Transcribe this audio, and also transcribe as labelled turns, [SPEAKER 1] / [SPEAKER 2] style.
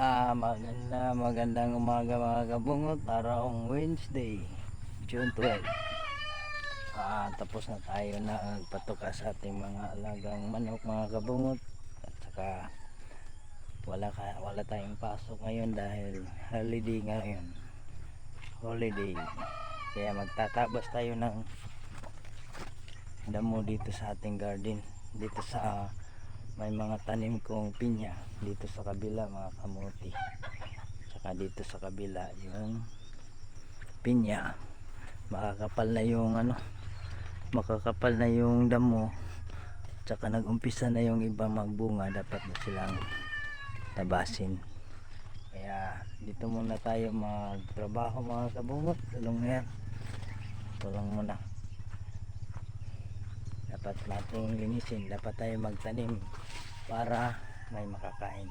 [SPEAKER 1] Ah, maganda, magandang umaga mga kabungot. Araw Wednesday, June 12. Ah, tapos na tayo na patuka sa ating mga alagang manok mga kabungot. At saka wala ka, wala tayong pasok ngayon dahil holiday ngayon. Holiday. Kaya magtatabas tayo ng damo dito sa ating garden. Dito sa may mga tanim kong pinya dito sa kabila mga kamuti. Saka dito sa kabila yung pinya. Makakapal na yung ano makakapal na yung damo. Saka nagumpisa na yung iba magbunga dapat na silang tabasin. Kaya dito muna tayo magtrabaho mga kabungot. Tulong yan. Tulong muna dapat nating linisin. Dapat tayo magtanim para may makakain